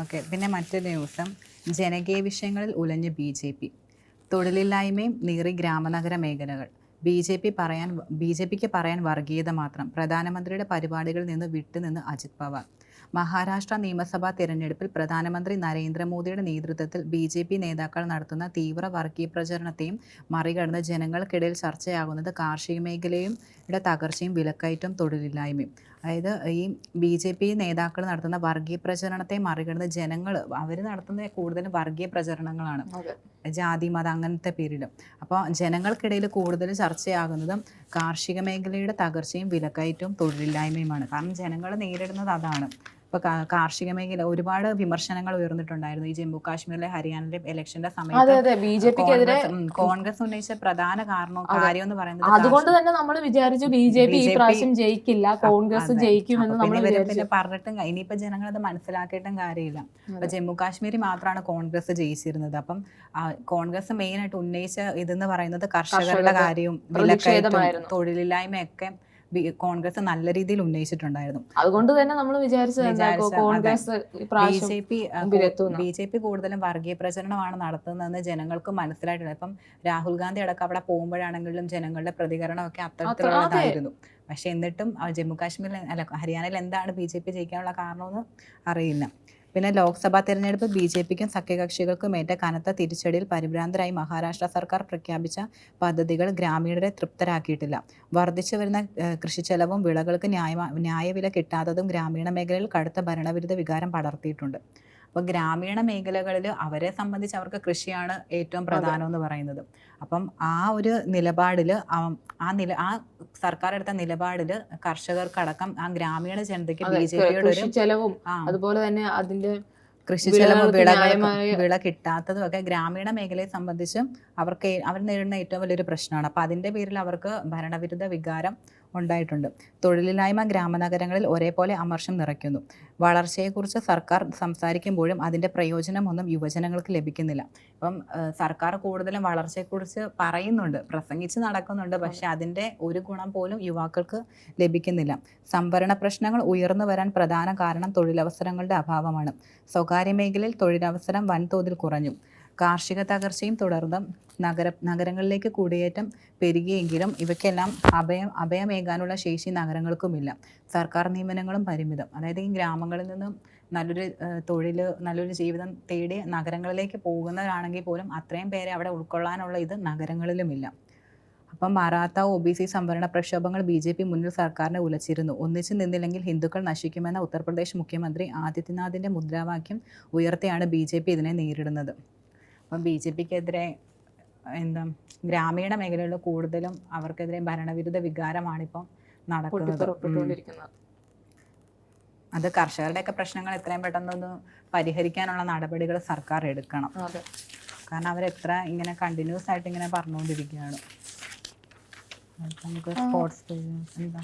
Okay. പിന്നെ മറ്റൊരു ദിവസം ജനകീയ വിഷയങ്ങളിൽ ഉലഞ്ഞ് ബി ജെ പി. തൊഴിലില്ലായ്മയും നീറി ഗ്രാമനഗര മേഖലകൾ. ബി ജെ പി പറയാൻ ബി ജെ പിക്ക് പറയാൻ വർഗീയത മാത്രം പ്രധാനമന്ത്രിയുടെ പരിപാടികളിൽ നിന്ന് വിട്ടുനിന്ന് അജിത് പവാർ. മഹാരാഷ്ട്ര നിയമസഭാ തിരഞ്ഞെടുപ്പിൽ പ്രധാനമന്ത്രി നരേന്ദ്രമോദിയുടെ നേതൃത്വത്തിൽ ബി ജെ പി നേതാക്കൾ നടത്തുന്ന തീവ്ര വർഗീയ പ്രചരണത്തെയും മറികടന്ന് ജനങ്ങൾക്കിടയിൽ ചർച്ചയാകുന്നത് കാർഷിക മേഖലയും യുടെ തകർച്ചയും വിലക്കയറ്റവും തൊഴിലില്ലായ്മയും. അതായത് ഈ ബി ജെ പി നേതാക്കൾ നടത്തുന്ന വർഗീയ പ്രചരണത്തെ മറികടന്ന് ജനങ്ങൾ അവർ നടത്തുന്ന കൂടുതലും വർഗീയ പ്രചരണങ്ങളാണ്. ജാതി മത അങ്ങനത്തെ പേരിലും അപ്പോൾ ജനങ്ങൾക്കിടയിൽ കൂടുതൽ ചർച്ചയാകുന്നതും കാർഷിക മേഖലയുടെ തകർച്ചയും വിലക്കയറ്റവും തൊഴിലില്ലായ്മയുമാണ്. കാരണം ജനങ്ങൾ നേരിടുന്നത് അതാണ്. ഇപ്പോൾ കാർഷിക മേഖല ഒരുപാട് വിമർശനങ്ങൾ ഉയർന്നിട്ടുണ്ടായിരുന്നു. ഈ ജമ്മു കാശ്മീരിലെ ഹരിയാനയിലെ ഇലക്ഷന്റെ സമയത്ത് ബി ജെ പിക്കെതിരെ കോൺഗ്രസ് ഉന്നയിച്ച പ്രധാന കാരണം കാര്യം എന്ന് പറയുന്നത് അതുകൊണ്ട് തന്നെ നമ്മൾ വിചാരിച്ചു ബി ജെ പി പ്രാവശ്യം ജയിക്കില്ല കോൺഗ്രസ് ജയിക്കും ജയിക്കുമെന്ന് നമ്മൾ പിന്നെ പറഞ്ഞിട്ടും ഇനിയിപ്പോ ജനങ്ങൾ അത് മനസ്സിലാക്കിയിട്ടും കാര്യമില്ല. അപ്പൊ ജമ്മു കാശ്മീരിൽ മാത്രമാണ് കോൺഗ്രസ് ജയിച്ചിരുന്നത്. അപ്പം കോൺഗ്രസ് മെയിൻ ആയിട്ട് ഉന്നയിച്ച ഇതെന്ന് പറയുന്നത് കർഷകരുടെ കാര്യവും തൊഴിലില്ലായ്മയൊക്കെ കോൺഗ്രസ് നല്ല രീതിയിൽ ഉന്നയിച്ചിട്ടുണ്ടായിരുന്നു. അതുകൊണ്ട് തന്നെ നമ്മൾ വിചാരിച്ചു Congress B J P. B J P കൂടുതലും വർഗീയ പ്രചരണമാണ് നടത്തുന്നതെന്ന് ജനങ്ങൾക്ക് മനസ്സിലായിട്ടുണ്ട്. ഇപ്പം രാഹുൽ ഗാന്ധി അടക്കം അവിടെ പോകുമ്പോഴാണെങ്കിലും ജനങ്ങളുടെ പ്രതികരണമൊക്കെ അത്തരത്തിലുള്ളതായിരുന്നു. പക്ഷെ എന്നിട്ടും ജമ്മു കാശ്മീരിൽ അല്ല ഹരിയാനയിൽ എന്താണ് ബി ജെ പി ജയിക്കാനുള്ള കാരണമെന്ന് അറിയില്ല. പിന്നെ ലോക്സഭാ തെരഞ്ഞെടുപ്പ് ബി ജെ പിക്കും സഖ്യകക്ഷികൾക്കും ഏറ്റ കനത്ത തിരിച്ചടിയിൽ പരിഭ്രാന്തരായി മഹാരാഷ്ട്ര സർക്കാർ പ്രഖ്യാപിച്ച പദ്ധതികൾ ഗ്രാമീണരെ തൃപ്തരാക്കിയിട്ടില്ല. വർദ്ധിച്ചു വരുന്ന കൃഷി കൃഷിച്ചെലവും വിളകൾക്ക് ന്യായ ന്യായവില കിട്ടാത്തതും ഗ്രാമീണ മേഖലയിൽ കടുത്ത ഭരണവിരുദ്ധ വികാരം പടർത്തിയിട്ടുണ്ട്. അപ്പോൾ ഗ്രാമീണ മേഖലകളിൽ അവരെ സംബന്ധിച്ച് അവർക്ക് കൃഷിയാണ് ഏറ്റവും പ്രധാനം എന്ന് പറയുന്നത്. അപ്പം ആ ഒരു നിലപാടിൽ ആ നില ആ സർക്കാർ എടുത്ത നിലപാടിൽ കർഷകർക്കടക്കം ആ ഗ്രാമീണ ജനതയ്ക്ക് ബി ജെ പിയുടെ ഒരു ചെലവും അതുപോലെ തന്നെ അതിന്റെ കൃഷി ചെലവ് വിള വിള കിട്ടാത്തതും ഒക്കെ ഗ്രാമീണ മേഖലയെ സംബന്ധിച്ചും അവർക്ക് അവർ നേരിടുന്ന ഏറ്റവും വലിയൊരു പ്രശ്നമാണ്. അപ്പൊ അതിന്റെ പേരിൽ അവർക്ക് ഭരണവിരുദ്ധ വികാരം ഉണ്ടായിട്ടുണ്ട്. തൊഴിലില്ലായ്മ ഗ്രാമനഗരങ്ങളിൽ ഒരേപോലെ അമർഷം നിറയ്ക്കുന്നു. വളർച്ചയെക്കുറിച്ച് സർക്കാർ സംസാരിക്കുമ്പോഴും അതിന്റെ പ്രയോജനമൊന്നും യുവജനങ്ങൾക്ക് ലഭിക്കുന്നില്ല. അപ്പം സർക്കാർ കൂടുതലും വളർച്ചയെക്കുറിച്ച് പറയുന്നുണ്ട്. പ്രസംഗിച്ച് നടക്കുന്നുണ്ട്. പക്ഷെ അതിന്റെ ഒരു ഗുണം പോലും യുവാക്കൾക്ക് ലഭിക്കുന്നില്ല. സംവരണ പ്രശ്നങ്ങൾ ഉയർന്നു വരാൻ പ്രധാന കാരണം തൊഴിലവസരങ്ങളുടെ അഭാവമാണ്. സ്വകാര്യ മേഖലയിൽ തൊഴിലവസരം വൻതോതിൽ കുറഞ്ഞു. കാർഷിക തകർച്ചയും തുടർന്ന് നഗര നഗരങ്ങളിലേക്ക് കുടിയേറ്റം പെരുകിയെങ്കിലും ഇവയ്ക്കെല്ലാം അഭയം അഭയമേകാനുള്ള ശേഷി നഗരങ്ങൾക്കുമില്ല. സർക്കാർ നിയമനങ്ങളും പരിമിതം. അതായത് ഈ ഗ്രാമങ്ങളിൽ നിന്നും നല്ലൊരു തൊഴിൽ നല്ലൊരു ജീവിതം തേടി നഗരങ്ങളിലേക്ക് പോകുന്നവരാണെങ്കിൽ പോലും അത്രയും പേരെ അവിടെ ഉൾക്കൊള്ളാനുള്ള ഇത് നഗരങ്ങളിലുമില്ല. അപ്പം മറാത്ത ഒ ബി സി സംവരണ പ്രക്ഷോഭങ്ങൾ ബി ജെ പി മുന്നിൽ സർക്കാരിനെ ഉലച്ചിരുന്നു. ഒന്നിച്ചു നിന്നില്ലെങ്കിൽ ഹിന്ദുക്കൾ നശിക്കുമെന്ന ഉത്തർപ്രദേശ് മുഖ്യമന്ത്രി ആദിത്യനാഥിന്റെ മുദ്രാവാക്യം ഉയർത്തിയാണ് ബി ജെ പി ഇതിനെ നേരിടുന്നത്. അപ്പം ബി ജെ പിക്കെതിരെ എന്താ ഗ്രാമീണ മേഖലകളിൽ കൂടുതലും അവർക്കെതിരെ ഭരണവിരുദ്ധ വികാരമാണിപ്പം നടക്കുന്നത്. അത് കർഷകരുടെയൊക്കെ പ്രശ്നങ്ങൾ എത്രയും പെട്ടെന്നൊന്ന് പരിഹരിക്കാനുള്ള നടപടികൾ സർക്കാർ എടുക്കണം. കാരണം അവരെത്ര ഇങ്ങനെ കണ്ടിന്യൂസ് ആയിട്ട് ഇങ്ങനെ പറഞ്ഞുകൊണ്ടിരിക്കുകയാണ്. നമുക്ക് സ്പോർട്സ് എന്താ?